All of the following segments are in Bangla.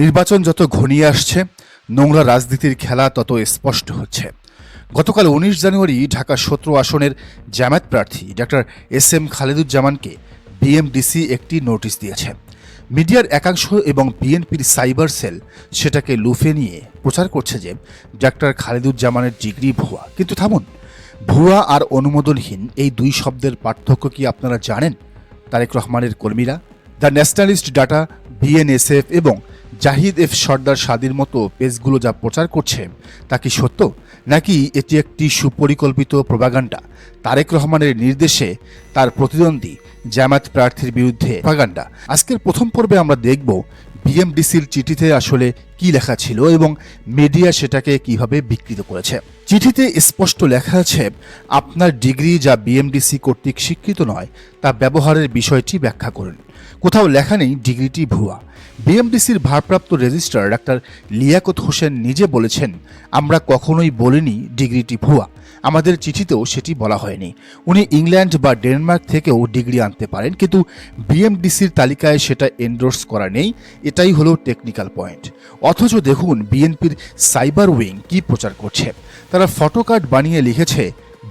নির্বাচন যত ঘনিয়ে আসছে, নোংরা রাজনীতির খেলা তত স্পষ্ট হচ্ছে। গতকাল উনিশ জানুয়ারি ঢাকা সতেরো আসনের জামায়াত প্রার্থী ডক্টর এস এম খালেদুজ্জামানকে বিএমডিসি একটি নোটিশ দিয়েছে। মিডিয়ার একাংশ এবং বিএনপির সাইবার সেল সেটাকে লুফে নিয়ে প্রচার করছে যে ডাক্তার খালেদুজ্জামানের ডিগ্রি ভুয়া। কিন্তু থামুন, ভুয়া আর অনুমোদনহীন এই দুই শব্দের পার্থক্য কি আপনারা জানেন? তারেক রহমানের কর্মীরা, দ্য ন্যাশনালিস্ট ডাটা বিএনএসএফ এবং জাহিদ এফ সর্দার সাদির মতো পেজগুলো যা প্রচার করছে, তা কি সত্য? নাকি এটি একটি সুপরিকল্পিত প্রভাগান্ডা তারেক রহমানের নির্দেশে তার প্রতিদ্বন্দ্বী জামাত প্রার্থীর বিরুদ্ধে প্রভাগান্ডা আজকের প্রথম পর্বে আমরা দেখব বিএমডিসির চিঠিতে আসলে কি লেখা ছিল এবং মিডিয়া সেটাকে কীভাবে বিকৃত করেছে? চিঠিতে স্পষ্ট লেখা আছে, আপনার ডিগ্রি যা বিএমডিসি কর্তৃক স্বীকৃত নয়, তা ব্যবহারের বিষয়টি ব্যাখ্যা করুন। কোথাও লেখা নেই, ডিগ্রিটি ভুয়া। বিএমডিসির ভারপ্রাপ্ত রেজিস্ট্রার ডাক্তার লিয়াকত হোসেন নিজে বলেছেন, আমরা কখনোই বলিনি ডিগ্রিটি ভুয়া। আমাদের চিঠিতেও সেটি বলা হয়নি। উনি ইংল্যান্ড বা ডেনমার্ক থেকেও ডিগ্রি আনতে পারেন, কিন্তু বিএমডিসির তালিকায় সেটা এন্ডোর্স করা নেই। এটাই হলো টেকনিক্যাল পয়েন্ট অথচ দেখুন বিএনপির সাইবার উইং কি প্রচার করছে। তারা ফটোকার্ড বানিয়ে লিখেছে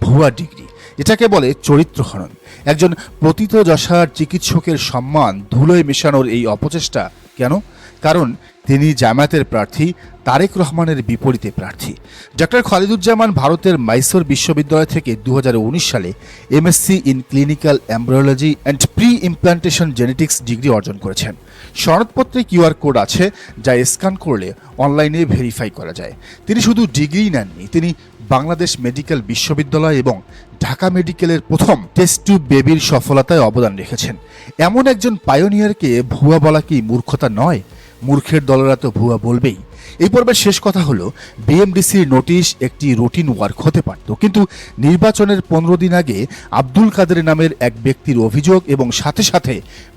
ভুয়া ডিগ্রি। এটাকে বলে চরিত্র হনন একজন প্রতীতযশার চিকিৎসকের সম্মান ধুলোয় মেশানোর এই অপচেষ্টা কেন? কারণ তিনি জামায়াতের প্রার্থী, তারেক রহমানের বিপরীতে প্রার্থী। ডক্টর খালিদুজ্জামান ভারতের মাইসোর বিশ্ববিদ্যালয় থেকে দু হাজার উনিশ সালে M S C in clinical embryology and pre implantation genetics degree অর্জন করেছেন। সনদপত্রে কিউআর কোড আছে যা স্ক্যান করলে অনলাইনে ভেরিফাই করা যায়। তিনি শুধু ডিগ্রি নেননি, তিনি বাংলাদেশ মেডিকেল বিশ্ববিদ্যালয় এবং ঢাকা মেডিকেলের প্রথম টেস্ট টিউব বেবির সফলতায় অবদান রেখেছেন। এমন একজন পায়োনিয়ারকে ভুয়া বলা কি মূর্খতা নয়? মূর্খের দলেরা তো ভুয়া বলবেই। এই পর্বের শেষ কথা হলো, বিএমডিসির নোটিশ একটি রুটিন ওয়ার্ক হতে পারত। কিন্তু নির্বাচনের পনেরো দিন আগে আব্দুল কাদের নামের এক ব্যক্তির অভিযোগ এবং সাথে সাথে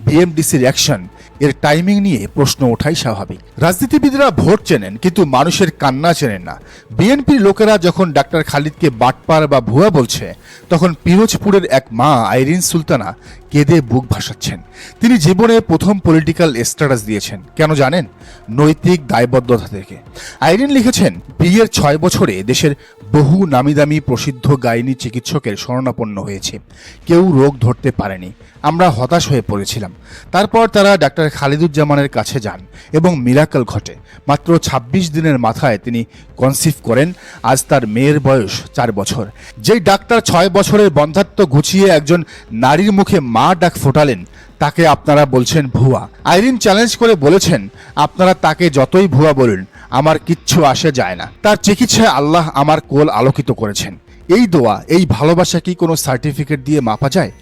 বিএমডিসির অ্যাকশন, এর টাইমিং নিয়ে প্রশ্ন ওঠাই স্বাভাবিক। রাজনীতিবিদরা ভোট চেনেন, কিন্তু মানুষের কান্না চেনেন না। বিএনপির লোকেরা যখন ডাক্তার খালিদকে বাটপার বা ভুয়া বলছে তখন পিরোজপুরের এক মা আইরিন সুলতানা কেঁদে বুক ভাসাচ্ছেন। তিনি জীবনে প্রথম পলিটিক্যাল স্ট্যাটাস দিয়েছেন। কেন জানেন? নৈতিক দায়বদ্ধতা থেকে। আইরিন লিখেছেন, বিয়ের ছয় বছরে দেশের বহু নামিদামি প্রসিদ্ধ গাইনি চিকিৎসকের শরণাপন্ন হয়েছে। কেউ রোগ ধরতে পারেনি। আমরা হতাশ হয়ে পড়েছিলাম। তারপর তারা ডাক্তার খালিদুজ্জামানের কাছে যান এবং মিরাকল ঘটে। মাত্র ২৬ দিনের মাথায় তিনি কনসিভ করেন। আজ তার মেয়ের বয়স চার বছর। যেই ডাক্তার ছয় বছরের বন্ধাত্ম ঘুচিয়ে একজন নারীর মুখে মা ডাক ফোটালেন, তাকে আপনারা বলছেন ভুয়া। আইরিন চ্যালেঞ্জ করে বলেছেন, আপনারা তাকে যতই ভুয়া বলুন, আমার কিচ্ছু আসে যায় না। তার চিকিৎসায় আল্লাহ আমার কোল আলোকিত করেছেন। এই দোয়া, এই ভালোবাসা কি কোনো সার্টিফিকেট দিয়ে মাপা যায়?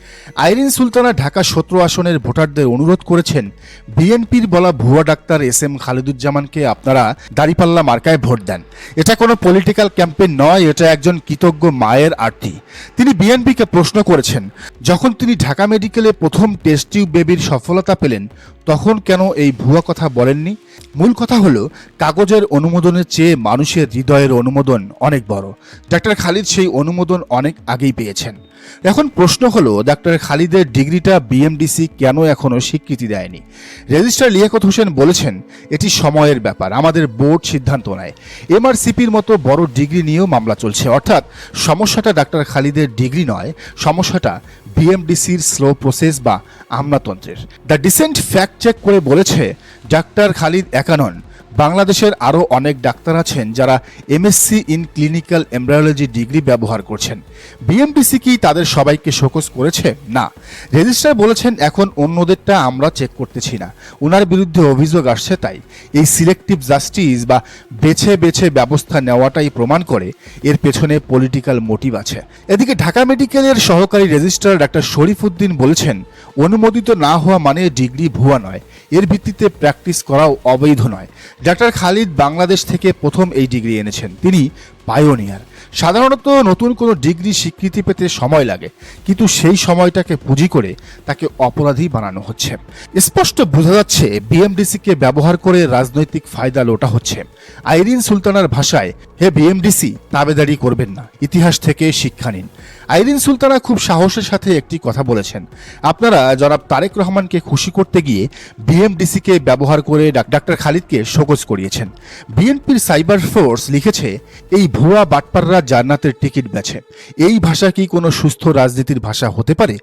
আইরিন সুলতানা ঢাকা সতেরো আসনের ভোটারদের অনুরোধ করেছেন, বিএনপির বলা ভুয়া ডাক্তার এস এম খালিদুজ্জামানকে আপনারা দাঁড়িপাল্লা মার্কায় ভোট দেন। এটা কোনো পলিটিক্যাল ক্যাম্পেইন নয়, এটা একজন কৃতজ্ঞ মায়ের আর্থি তিনি বিএনপিকে প্রশ্ন করেছেন, যখন তিনি ঢাকা মেডিকেলে প্রথম টেস্ট টিউব বেবির সফলতা পেলেন তখন কেন এই ভুয়া কথা বলেননি? মূল কথা হলো, কাগজের অনুমোদনের চেয়ে মানুষের হৃদয়ের অনুমোদন অনেক বড়। ডাক্তার খালিদ সেই অনুমোদন অনেক আগেই পেয়েছেন। এখন প্রশ্ন হলো, ডাক্তার খালিদের ডিগ্রিটা বিএমডিসি কেন এখনও স্বীকৃতি দেয়নি? রেজিস্ট্রার লিয়াকত হোসেন বলেছেন, এটি সময়ের ব্যাপার, আমাদের বোর্ড সিদ্ধান্ত নেয়। এমআরসিপির মতো বড় ডিগ্রি নিয়েও মামলা চলছে, অর্থাৎ সমস্যাটা ডাক্তার খালিদের ডিগ্রি নয়, সমস্যাটা বিএমডিসির স্লো প্রসেস বা আমলাতন্ত্রের। দ্য ডিসেন্ট ফ্যাক্ট চেক করে বলেছে, ডাক্তার খালিদ একা নন বাংলাদেশের আরও অনেক ডাক্তার আছেন যারা M S C in clinical embryology degree ব্যবহার করছেন। বিএমডিসি কি তাদের সবাইকে শোকস করেছে? না। রেজিস্ট্রার বলেছেন, এখন অন্যদেরটা আমরা চেক করতেছি না। ওনার বিরুদ্ধে অভিযোগ আসছে তাই। এই সিলেক্টিভ জাস্টিস বা বেছে বেছে ব্যবস্থা নেওয়াটাই প্রমাণ করে এর পেছনে পলিটিক্যাল মোটিভ আছে। এদিকে ঢাকা মেডিকেলের সহকারী রেজিস্ট্রার ডাক্তার শরীফ উদ্দিন বলেছেন, অনুমোদিত না হওয়া মানে ডিগ্রি ভুয়া নয়। এর ভিত্তিতে প্র্যাকটিস করাও অবৈধ নয়। ডাক্তার খালিদ বাংলাদেশ থেকে প্রথম এই ডিগ্রি এনেছেন। তিনি পায়োনিয়ার সাধারণত নতুন কোনো ডিগ্রি স্বীকৃতি পেতে সময় লাগে, কিন্তু সেই সময়টাকে পুঁজি করে তাকে অপরাধী বানানো হচ্ছে। স্পষ্ট বোঝা যাচ্ছে বিএমডিসিকে ব্যবহার করে রাজনৈতিক ফায়দা লোটা হচ্ছে। আইরিন সুলতানার ভাষায়, হে বিএমডিসি তাবেদারি করবেন না। ইতিহাস থেকে শিক্ষা নিন। আইরিন সুলতানা খুব সাহসের সাথে একটি কথা বলেছেন। আপনারা জনাব তারেক রহমানকে খুশি করতে গিয়ে বিএমডিসিকে ব্যবহার করে ডাক- ডাক্তার খালিদকে শোকজ করিয়েছেন। বিএনপির সাইবার ফোর্স লিখেছে, এই ভুয়া বাটপাররা জান্নাতের টিকিট বেছে। এই ভাষা কি কোনো সুস্থ রাজনীতির ভাষা হতে পারে?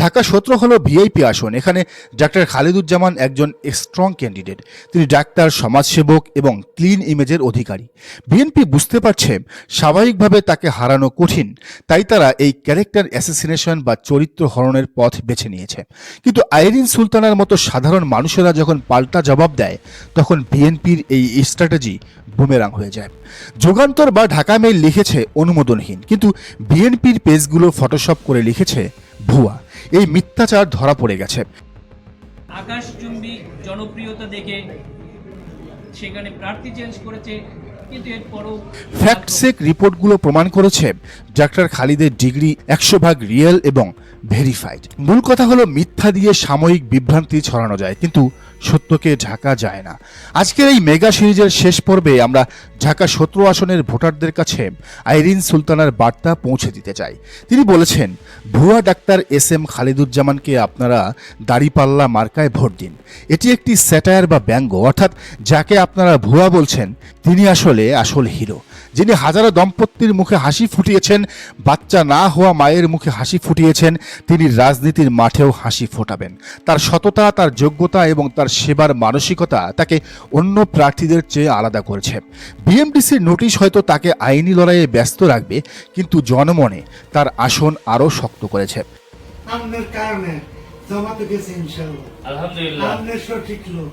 ঢাকা সতেরো হলো ভিআইপি আসন, এখানে ডাক্তার খালিদুজ্জামান একজন স্ট্রং ক্যান্ডিডেট তিনি ডাক্তার, সমাজসেবক এবং ক্লিন ইমেজের অধিকারী। বিএনপি বুঝতে পারছে, স্বাভাবিকভাবে তাকে হারানো কঠিন, তাই তারা এই ক্যারেক্টার অ্যাসেসিনেশন বা চরিত্র হরণের পথ বেছে নিয়েছে। কিন্তু আইরিন সুলতানার মতো সাধারণ মানুষেরা যখন পাল্টা জবাব দেয়, তখন বিএনপির এই স্ট্র্যাটেজি বুমেরাং হয়ে যায়। যুগান্তর বা ঢাকা মেইল লিখেছে অনুমোদনহীন কিন্তু বিএনপির পেজগুলো ফটোশপ করে লিখেছে ভুয়া। এই মিথ্যাচার ধরা পড়ে গেছে। আকাশচুম্বী জনপ্রিয়তা দেখে সেখানে প্রার্থী চেঞ্জ করেছে ফ্যাক্ট চেক রিপোর্টগুলো প্রমাণ করেছে ডাক্তার খালিদের ডিগ্রি একশো ভাগ রিয়েল এবং ভেরিফাইড মূল কথা হলো মিথ্যা দিয়ে সাময়িক বিভ্রান্তি ছড়ানো যায় কিন্তু সত্যকে ঢাকা যায় না। আজকের এই মেগা সিরিজের শেষ পর্বে আমরা ঢাকা সতেরো আসনের ভোটারদের কাছে আইরিন সুলতানার বার্তা পৌঁছে দিতে চাই। তিনি বলেছেন, ভুয়া ডাক্তার এস এম খালিদুজ্জামানকে আপনারা দাড়িপাল্লা মার্কায় ভোট দিন। এটি একটি স্যাটায়ার বা ব্যঙ্গ, অর্থাৎ যাকে আপনারা ভুয়া বলছেন, তিনি আসলে আসল হিরো। যিনি হাজারো দম্পতির মুখে হাসি ফুটিয়েছেন, বাচ্চা না হওয়া মায়ের মুখে হাসি ফুটিয়েছেন, তিনি রাজনীতির মাঠেও হাসি ফোটাবেন। তার সততা, তার যোগ্যতা এবং তার সেবার মানসিকতা তাকে অন্য প্রার্থীদের চেয়ে আলাদা করেছে। বিএমডিসির নোটিশ হয়তো তাকে আইনি লড়াইয়ে ব্যস্ত রাখবে কিন্তু জনমনে তার আসন আরও শক্ত করেছে। আপনার কারণে জমাতে গেছে ইনশাল্লাহ আলহামদুলিল্লাহ। আপনার সঠিক লোক।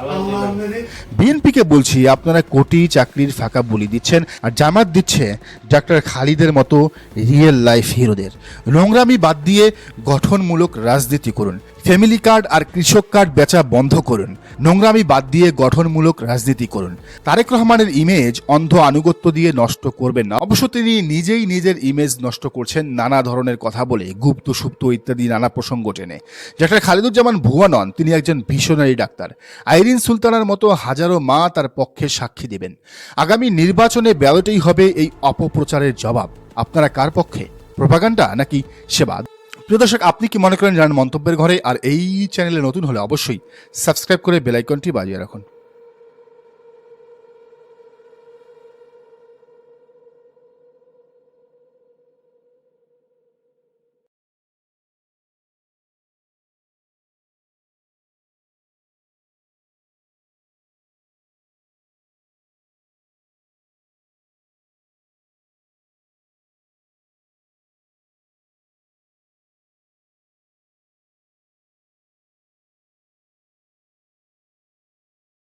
আল্লাহ আলহামদুলিল্লাহ আপনারে বিএনপিকে বলছি আপনারা কোটি চাকরির ফাঁকা বলি দিচ্ছেন আর জামাত দিচ্ছে ডাক্তার খালিদের মতো রিয়েল লাইফ হিরোদের। নোংরামি বাদ দিয়ে গঠনমূলক রাজনীতি করুন। ফ্যামিলি কার্ড আর কৃষক কার্ড বেচা বন্ধ করুন। নোংরামি বাদ দিয়ে গঠনমূলক রাজনীতি করুন। তারেক রহমানের ইমেজ অন্ধ আনুগত্য দিয়ে নষ্ট করবেন না। অবশ্য তিনি নিজেই নিজের ইমেজ নষ্ট করছেন নানা ধরনের কথা বলে, গুপ্ত, সুপ্ত ইত্যাদি নানা প্রসঙ্গ টেনে। ডাক্তার খালিদুজ্জামান ভুয়া নন, তিনি একজন ভিশনারি ডাক্তার। আইরিন সুলতানার মতো হাজারো মা তার পক্ষে সাক্ষী দেবেন। আগামী নির্বাচনে ব্যালটেই হবে এই অপপ্রচারের জবাব। আপনারা কার পক্ষে? প্রপাগান্ডা নাকি সেবা প্রিয় দর্শক, আপনি কি মনে করেন জানেন মন্তব্যের ঘরে? আর এই চ্যানেলে নতুন হলে অবশ্যই সাবস্ক্রাইব করে বেলাইকনটি বাজিয়ে রাখুন।